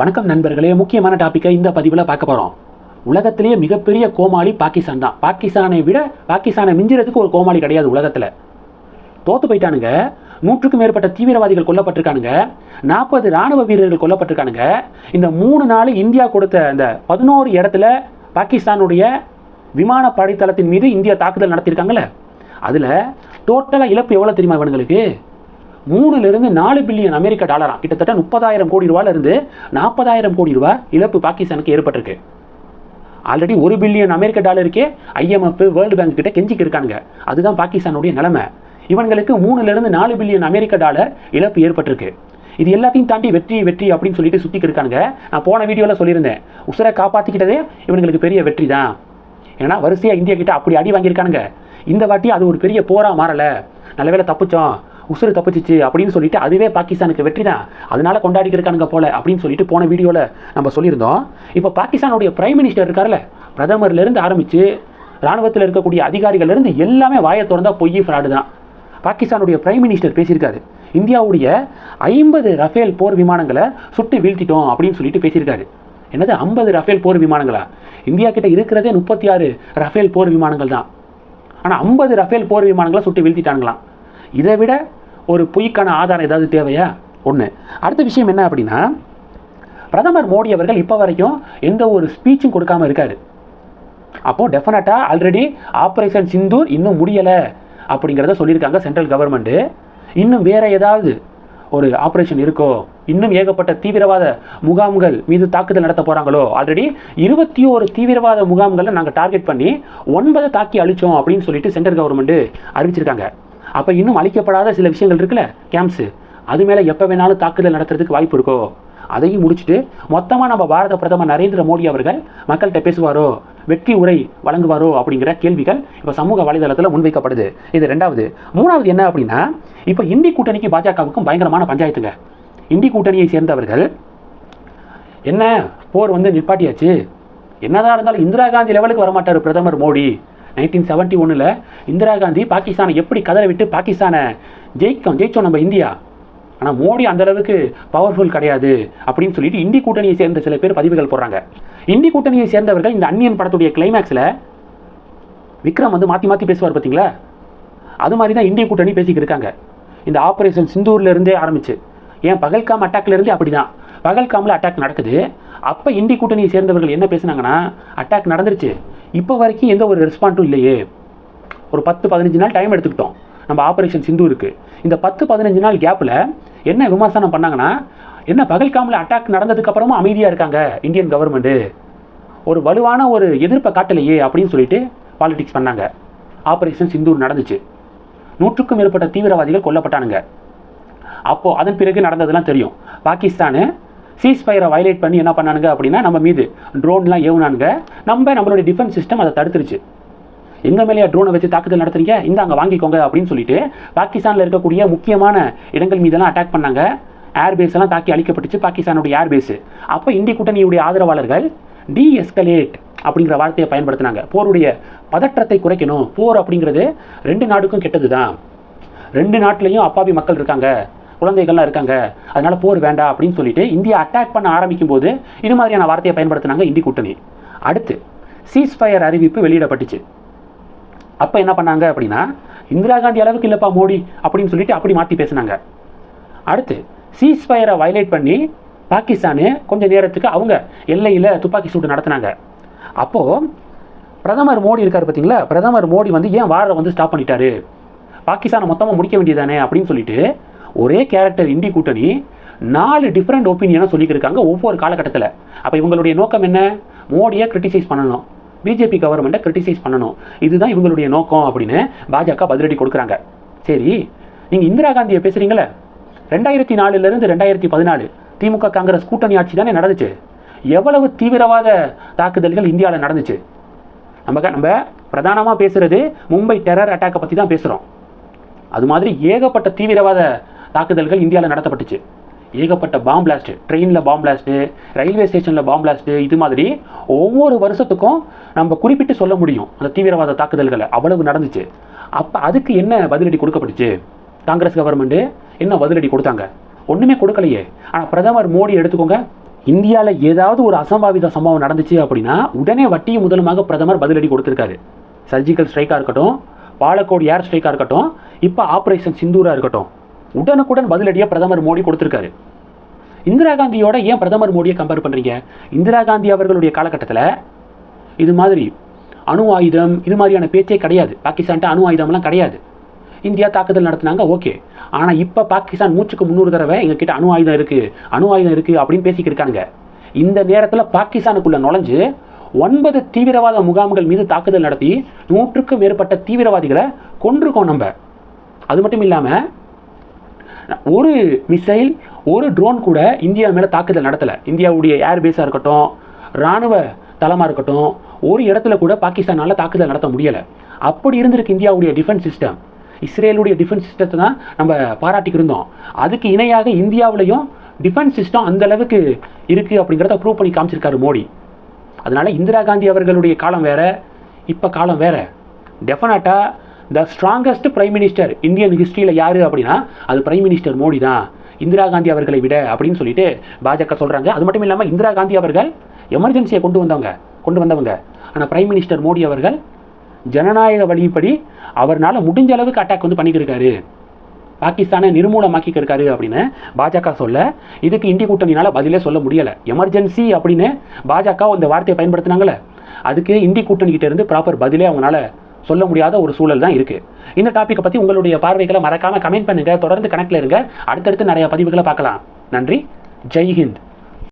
வணக்கம் நண்பர்களே முக்கியமான டாப்பிக்கை இந்த பதிவில் பார்க்க போகிறோம் உலகத்திலேயே மிகப்பெரிய கோமாளி பாகிஸ்தான் தான். பாகிஸ்தானை விட பாகிஸ்தானை மிஞ்சிறதுக்கு ஒரு கோமாளி கிடையாது உலகத்தில். தோத்து போயிட்டானுங்க. நூற்றுக்கும் மேற்பட்ட தீவிரவாதிகள் கொல்லப்பட்டிருக்கானுங்க. நாற்பது ராணுவ வீரர்கள் கொல்லப்பட்டிருக்கானுங்க. இந்த மூணு நாள் இந்தியா கொடுத்த அந்த பதினோரு இடத்துல பாகிஸ்தானுடைய விமான படைத்தளத்தின் மீது இந்தியா தாக்குதல் நடத்தியிருக்காங்களே அதில் டோட்டலாக இழப்பு எவ்வளோ தெரியுமா இவனுங்களுக்கு? மூணுலேருந்து நாலு பில்லியன் அமெரிக்க டாலரா. கிட்டத்தட்ட முப்பதாயிரம் கோடி ரூபாயில இருந்து நாற்பதாயிரம் கோடி ரூபாய் இழப்பு பாகிஸ்தானுக்கு ஏற்பட்டிருக்கு. ஆல்ரெடி ஒரு பில்லியன் அமெரிக்க டாலருக்கே ஐஎம்எஃப் வேர்ல்டு பேங்க் கிட்ட கெஞ்சிக்கு இருக்காங்க அதுதான் பாகிஸ்தானுடைய நிலைமை. இவங்களுக்கு மூணுலேருந்து நாலு பில்லியன் அமெரிக்க டாலர் இழப்பு ஏற்பட்டிருக்கு. இது எல்லாத்தையும் தாண்டி வெற்றி வெற்றி அப்படின்னு சொல்லிட்டு சுற்றிக்கு இருக்காங்க நான் போன வீடியோவில் சொல்லியிருந்தேன். உசுரை காப்பாற்றிக்கிட்டதே இவங்களுக்கு பெரிய வெற்றி தான். ஏன்னா வரிசையாக இந்தியா கிட்ட அப்படி அடி வாங்கியிருக்கானுங்க. இந்த வாட்டி அது ஒரு பெரிய போராக மாறலை. நல்ல வேளை தப்பிச்சோம். உசுறு தப்பிச்சிச்சு அப்படின்னு சொல்லிட்டு அதுவே பாகிஸ்தானுக்கு வெற்றி தான் அதனால கொண்டாடி இருக்கானுங்க போல அப்படின்னு சொல்லிட்டு போன வீடியோவில் நம்ம சொல்லியிருந்தோம். இப்போ பாகிஸ்தானுடைய பிரைம் மினிஸ்டர் இருக்கார்ல பிரதமர்லேருந்து ஆரம்பித்து ராணுவத்தில் இருக்கக்கூடிய அதிகாரிகள்லேருந்து எல்லாமே வாயை திறந்தால் பொய் ஃப்ராடு தான். பாகிஸ்தானுடைய பிரைம் மினிஸ்டர் பேசியிருக்காரு. இந்தியாவுடைய ஐம்பது ரஃபேல் போர் விமானங்களை சுட்டு வீழ்த்திட்டோம் அப்படின்னு சொல்லிட்டு பேசியிருக்காரு. என்னது ஐம்பது ரஃபேல் போர் விமானங்களா? இந்தியா கிட்ட இருக்கிறதே முப்பத்தி ஆறு ரஃபேல் போர் விமானங்கள் தான். ஆனால் ஐம்பது ரஃபேல் போர் விமானங்களை சுட்டு வீழ்த்திட்டாங்களாம் இதை விட ஒரு பொய்க்கான ஆதாரம் ஏதாவது தேவையா? ஒன்று அடுத்த விஷயம் என்ன அப்படின்னா பிரதமர் மோடி அவர்கள் இப்போ வரைக்கும் எந்த ஒரு ஸ்பீச்சும் கொடுக்காம இருக்காரு. அப்போது டெஃபினட்டாக ஆல்ரெடி ஆப்ரேஷன் சிந்தூர் இன்னும் முடியலை அப்படிங்கிறத சொல்லியிருக்காங்க சென்ட்ரல் கவர்மெண்ட்டு இன்னும் வேறு ஏதாவது ஒரு ஆப்ரேஷன் இருக்கோ இன்னும் ஏகப்பட்ட தீவிரவாத முகாம்கள் மீது தாக்குதல் நடத்த போகிறாங்களோ ஆல்ரெடி இருபத்தி ஒரு தீவிரவாத முகாம்களை நாங்கள் டார்கெட் பண்ணி ஒன்பதை தாக்கி அழிச்சோம் அப்படின்னு சொல்லிட்டு சென்ட்ரல் கவர்மெண்ட்டு அறிவிச்சிருக்காங்க. அப்போ இன்னும் அழிக்கப்படாத சில விஷயங்கள் இருக்குல்ல? கேம்ப்ஸு அது மேலே எப்போ வேணாலும் தாக்குதல் நடத்துறதுக்கு வாய்ப்பு இருக்கோ? அதையும் முடிச்சுட்டு மொத்தமாக நம்ம பாரத பிரதமர் நரேந்திர மோடி அவர்கள் மக்கள்கிட்ட பேசுவாரோ? வெற்றி உரை வழங்குவாரோ? அப்படிங்கிற கேள்விகள் இப்போ சமூக வலைதளத்தில் முன்வைக்கப்படுது. இது ரெண்டாவது. மூணாவது என்ன அப்படின்னா இப்போ இந்தி கூட்டணிக்கு பாஜகவுக்கும் பயங்கரமான பஞ்சாயத்துங்க. இந்தி கூட்டணியை சேர்ந்தவர்கள் என்ன போர் வந்து நிப்பாட்டியாச்சு? என்னதான் இருந்தாலும் இந்திரா காந்தி லெவலுக்கு வரமாட்டார் பிரதமர் மோடி. நைன்டீன் செவன்ட்டி ஒன்றில் இந்திரா காந்தி பாகிஸ்தானை எப்படி கதற விட்டு பாகிஸ்தானை ஜெயிக்கும் ஜெயிச்சோம் நம்ம இந்தியா. ஆனால் மோடி அந்த அளவுக்கு பவர்ஃபுல் கிடையாது அப்படின்னு சொல்லிட்டு இந்தி கூட்டணியை சேர்ந்த சில பேர் பதிவுகள் போடுறாங்க. இந்தி கூட்டணியை சேர்ந்தவர்கள் இந்த அன்னியன் படத்துடைய கிளைமேக்ஸில் விக்ரம் வந்து மாற்றி மாற்றி பேசுவார் பார்த்தீங்களா? அது மாதிரி தான் இந்திய கூட்டணி பேசிக்கிட்டு இருக்காங்க. இந்த ஆப்ரேஷன் சிந்தூர்லேருந்தே ஆரம்பிச்சு. ஏன் பகல்காம் அட்டாக்லேருந்தே அப்படி தான் பகல்காமில் அட்டாக் நடக்குது. அப்போ இந்தி கூட்டணியை சேர்ந்தவர்கள் என்ன பேசுனாங்கன்னா அட்டாக் நடந்துருச்சு. இப்போ வரைக்கும் எந்த ஒரு ரெஸ்பாண்டும் இல்லையே. ஒரு பத்து பதினஞ்சு நாள் டைம் எடுத்துக்கிட்டோம். நம்ம ஆப்ரேஷன் சிந்தூருக்கு இந்த பத்து பதினஞ்சு நாள் கேப்பில் என்ன விமர்சனம் பண்ணாங்கன்னா என்ன பகல்காமில் அட்டாக் நடந்ததுக்கப்புறமும் அமைதியாக இருக்காங்க இந்தியன் கவர்மெண்ட்டு ஒரு வலுவான ஒரு எதிர்ப்பை காட்டலையே அப்படின்னு சொல்லிட்டு பாலிடிக்ஸ் பண்ணாங்க. ஆப்ரேஷன் சிந்தூர் நடந்துச்சு. நூற்றுக்கும் மேற்பட்ட தீவிரவாதிகள் கொல்லப்பட்டானுங்க. அப்போது அதன் பிறகு நடந்ததெல்லாம் தெரியும். பாகிஸ்தானு சீஸ் ஃபயரை வயலேட் பண்ணி என்ன பண்ணானுங்க அப்படின்னா நம்ம மீது ட்ரோன்லாம் ஏவுனானுங்க. நம்ம நம்மளுடைய டிஃபென்ஸ் சிஸ்டம் அதை தடுத்துருச்சு. எங்கள் மேலேயா ட்ரோனை வச்சு தாக்குதல் நடத்துறீங்க? அங்கே வாங்கிக்கோங்க அப்படின்னு சொல்லிட்டு பாகிஸ்தானில் இருக்கக்கூடிய முக்கியமான இடங்கள் மீதெல்லாம் அட்டாக் பண்ணாங்க. ஏர்பேஸ் எல்லாம் தாக்கி அழிக்கப்பட்டுச்சு பாகிஸ்தானுடைய ஏர் பேஸ் அப்போ இந்திய கூட்டணியுடைய ஆதரவாளர்கள் டிஎஸ்கலேட் அப்படிங்கிற வார்த்தையை பயன்படுத்தினாங்க. போருடைய பதற்றத்தை குறைக்கணும். போர் அப்படிங்கிறது ரெண்டு நாடுக்கும் கெட்டது தான் ரெண்டு நாட்டிலையும் அப்பாவி மக்கள் இருக்காங்க. குழந்தைகள்லாம் இருக்காங்க அதனால் போர் வேண்டாம் அப்படின்னு சொல்லிட்டு இந்தியா அட்டாக் பண்ண ஆரம்பிக்கும் போது இது மாதிரியான வார்த்தையை பயன்படுத்தினாங்க இந்தி கூட்டணி. அடுத்து சீஸ்ஃபயர் அறிவிப்பு வெளியிடப்பட்டுச்சு. அப்போ என்ன பண்ணாங்க அப்படின்னா இந்திரா காந்தி அளவுக்கு இல்லைப்பா மோடி அப்படின்னு சொல்லிட்டு அப்படி மாற்றி பேசினாங்க. அடுத்து சீஸ்ஃபயரை வயலேட் பண்ணி பாகிஸ்தானு கொஞ்ச நேரத்துக்கு அவங்க எல்லையில் துப்பாக்கி சூடு நடத்தினாங்க. அப்போது பிரதமர் மோடி இருக்கார் பார்த்தீங்களா பிரதமர் மோடி வந்து ஏன் வாரை வந்து ஸ்டாப் பண்ணிட்டாரு? பாகிஸ்தானை மொத்தமாக முடிக்க வேண்டியதானே அப்படின்னு சொல்லிட்டு ஒரே கேரக்டர் இந்தி கூட்டணி நாலு டிஃப்ரெண்ட் ஒப்பீனியனாக சொல்லிக்கிருக்காங்க ஒவ்வொரு காலகட்டத்தில். அப்போ இவங்களுடைய நோக்கம் என்ன? மோடியை கிரிட்டிசைஸ் பண்ணணும். பிஜேபி கவர்மெண்ட்டை கிரிட்டிசைஸ் பண்ணணும். இதுதான் இவங்களுடைய நோக்கம் அப்படின்னு பாஜக பதிலடி கொடுக்குறாங்க. சரி நீங்கள் இந்திரா காந்தியை பேசுகிறீங்களே ரெண்டாயிரத்தி நாலுலேருந்து ரெண்டாயிரத்தி பதினாலு திமுக காங்கிரஸ் கூட்டணி ஆட்சி தானே நடந்துச்சு. எவ்வளவு தீவிரவாத தாக்குதல்கள் இந்தியாவில் நடந்துச்சு. நம்ம க- நம்ம பிரதானமாக பேசுகிறது மும்பை டெரர் அட்டாக்கை பற்றி தான் பேசுகிறோம் அது மாதிரி ஏகப்பட்ட தீவிரவாத தாக்குதல்கள் இந்தியாவில் நடத்தப்பட்டுச்சு. ஏகப்பட்ட பாம் பிளாஸ்ட்டு ட்ரெயினில் பாம் பிளாஸ்ட்டு ரயில்வே ஸ்டேஷனில் பாம் பிளாஸ்ட்டு இது மாதிரி ஒவ்வொரு வருஷத்துக்கும் நம்ம குறிப்பிட்டு சொல்ல முடியும் அந்த தீவிரவாத தாக்குதல்களை அவ்வளவு நடந்துச்சு. அப்போ அதுக்கு என்ன பதிலடி கொடுக்கப்பட்டுச்சு? காங்கிரஸ் கவர்மெண்ட்டு என்ன பதிலடி கொடுத்தாங்க? ஒன்றுமே கொடுக்கலையே. ஆனால் பிரதமர் மோடி எடுத்துக்கோங்க. இந்தியாவில் ஏதாவது ஒரு அசம்பாவித சம்பவம் நடந்துச்சு அப்படின்னா உடனே வட்டியும் முதலுமாக பிரதமர் பதிலடி கொடுத்துருக்காரு. சர்ஜிக்கல் ஸ்ட்ரைக்காக இருக்கட்டும் பாலக்கோடு ஏர் ஸ்ட்ரைக்காக இருக்கட்டும் இப்போ ஆப்ரேஷன் சிந்தூராக இருக்கட்டும். உடனுக்குடன் பதிலடியாக பிரதமர் மோடி கொடுத்துருக்காரு. இந்திரா காந்தியோட ஏன் பிரதமர் மோடியை கம்பேர் பண்ணுறீங்க இந்திரா காந்தி அவர்களுடைய காலகட்டத்தில் இது மாதிரி அணு ஆயுதம் இது மாதிரியான பேச்சே கிடையாது. பாகிஸ்தான்ட்ட அணு ஆயுதம்லாம் கிடையாது. இந்தியா தாக்குதல் நடத்தினாங்க ஓகே. ஆனால் இப்போ பாகிஸ்தான் மூச்சுக்கு முந்நூறு தடவை எங்ககிட்ட அணு ஆயுதம் இருக்குது அணு ஆயுதம் இருக்குது அப்படின்னு பேசிக்கிட்டு இருக்காங்க இந்த நேரத்தில் பாகிஸ்தானுக்குள்ளே நுழைஞ்சு ஒன்பது தீவிரவாத முகாம்கள் மீது தாக்குதல் நடத்தி நூற்றுக்கும் மேற்பட்ட தீவிரவாதிகளை கொன்றுக்கோம் நம்ம. அது மட்டும் இல்லாமல் ஒரு மிசைல் ஒரு ட்ரோன் கூட இந்தியா மேலே தாக்குதல் நடத்தலை. இந்தியாவுடைய ஏர்பேஸாக இருக்கட்டும் இராணுவ தளமாக இருக்கட்டும் ஒரு இடத்துல கூட பாகிஸ்தானால் தாக்குதல் நடத்த முடியலை. அப்படி இருந்திருக்கு இந்தியாவுடைய டிஃபென்ஸ் சிஸ்டம் இஸ்ரேலுடைய டிஃபென்ஸ் சிஸ்டத்தை தான் நம்ம பாராட்டிக்கிருந்தோம் அதுக்கு இணையாக இந்தியாவிலையும் டிஃபென்ஸ் சிஸ்டம் அந்த அளவுக்கு இருக்குது அப்படிங்கிறத ப்ரூவ் பண்ணி காமிச்சிருக்காரு மோடி. அதனால் இந்திரா காந்தி அவர்களுடைய காலம் வேறு இப்போ காலம் வேறு. டெஃபினட்டாக the strongest prime minister Indian ஹிஸ்ட்ரியில் யார் அப்படின்னா அது பிரைம் மினிஸ்டர் மோடி தான். இந்திரா காந்தி அவர்களை விட அப்படின்னு சொல்லிட்டு பாஜக சொல்கிறாங்க அது மட்டும் இல்லாமல் இந்திரா காந்தி அவர்கள் எமர்ஜென்சியை கொண்டு வந்தவங்க கொண்டு வந்தவங்க. ஆனால் பிரைம் மினிஸ்டர் மோடி அவர்கள் ஜனநாயக வழிப்படி அவர்னால் முடிஞ்ச அளவுக்கு அட்டாக் வந்து பண்ணிக்கிருக்காரு. பாகிஸ்தானை நிர்மூலமாக்கிக்க இருக்காரு அப்படின்னு பாஜக சொல்ல இதுக்கு இந்தி கூட்டணினால பதிலே சொல்ல முடியலை. எமர்ஜென்சி அப்படின்னு பாஜக அந்த வார்த்தையை பயன்படுத்தினாங்களே அதுக்கு இந்தி கூட்டணிக்கிட்டேருந்து ப்ராப்பர் பதிலே அவங்களால சொல்ல முடியாத ஒரு சூழல் தான் இருக்கு. இந்த டாப்பிக்கை பத்தி உங்களுடைய பார்வைகளை மறக்காம கமெண்ட் பண்ணுங்க. தொடர்ந்து கணக்கில் இருங்க. அடுத்தடுத்து நிறைய பதிவுகளை பார்க்கலாம். நன்றி. ஜெய் ஹிந்த்.